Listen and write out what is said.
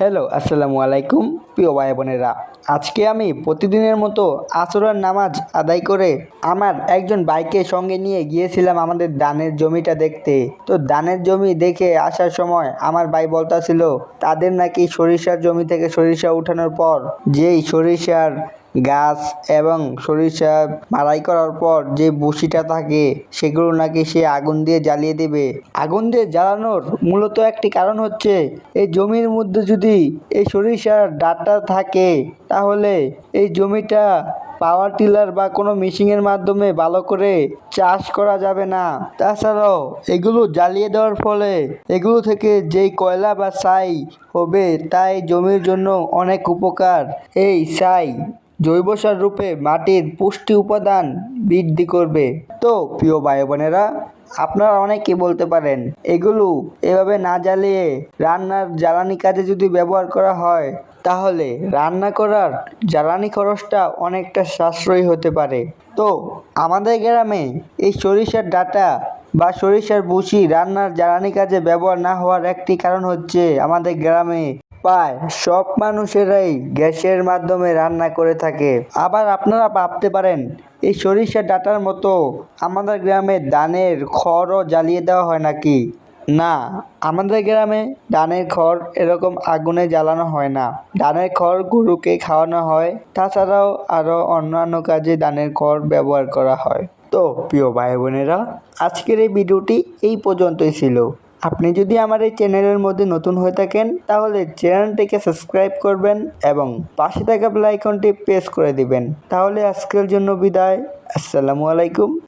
Hello, আসসালামু আলাইকুম প্রিয় ভাই বোনেরা। আজকে আমি প্রতিদিনের মতো আসরার নামাজ আদায় করে আমার একজন বাইকের সঙ্গে নিয়ে গিয়েছিলাম আমাদের দানের জমিটা দেখতে। তো দানের জমি দেখে আসার সময় আমার ভাই বলতাছিল, তাদের নাকি সরিষার জমি থেকে সরিষা উঠানোর পর যেই সরিষার গাছ এবং সরিষা মাড়াই করার পর যে বসিটা থাকে, সেগুলো নাকি সে আগুন দিয়ে জ্বালিয়ে দেবে। আগুন দিয়ে জ্বালানোর মূলত একটি কারণ হচ্ছে, এই জমির মধ্যে যদি এই সরিষার ডাটা থাকে, তাহলে এই জমিটা পাওয়ার টিলার বা কোনো মেশিনের মাধ্যমে ভালো করে চাষ করা যাবে না। তাছাড়াও এগুলো জ্বালিয়ে দেওয়ার ফলে এগুলো থেকে যেই কয়লা বা ছাই হবে, তাই জমির জন্য অনেক উপকার। এই ছাই জৈব সার রূপে মাটির পুষ্টি উপাদান বৃদ্ধি করবে। তো, প্রিয় ভাই বোনেরা আপনারা অনেকেই বলতে পারেন, এগুলো এভাবে না জ্বালিয়ে রান্নার জ্বালানি কাজে যদি ব্যবহার করা হয়, তাহলে রান্না করার জ্বালানি খরচটা অনেকটা সাশ্রয়ী হতে পারে। তো, আমাদের গ্রামে এই সরিষার ডাটা বা সরিষার ভুসি রান্নার জ্বালানি কাজে ব্যবহার না হওয়ার একটি কারণ হচ্ছে আমাদের গ্রামে প্রায় সব মানুষেরাই গ্যাসের মাধ্যমে রান্না করে থাকে। আবার আপনারা ভাবতে পারেন, এই সরিষার ডাটার মতো আমাদের গ্রামে ধানের খড়ও জ্বালিয়ে দেওয়া হয় নাকি? না, আমাদের গ্রামে ধানের খড় এরকম আগুনে জ্বালানো হয় না। ধানের খড় গরুকে খাওয়ানো হয়, তাছাড়াও আরও অন্যান্য কাজে ধানের খড় ব্যবহার করা হয়। তো, প্রিয় ভাই বোনেরা আজকের এই ভিডিওটি এই পর্যন্তই ছিল। আপনি যদি আমার এই চ্যানেলের মধ্যে নতুন হয়ে থাকেন, তাহলে চ্যানেলটিকে সাবস্ক্রাইব করবেন এবং পাশে থাকা বেল আইকনটি প্রেস করে দিবেন। তাহলে আজকের জন্য বিদায়। আসসালামু আলাইকুম।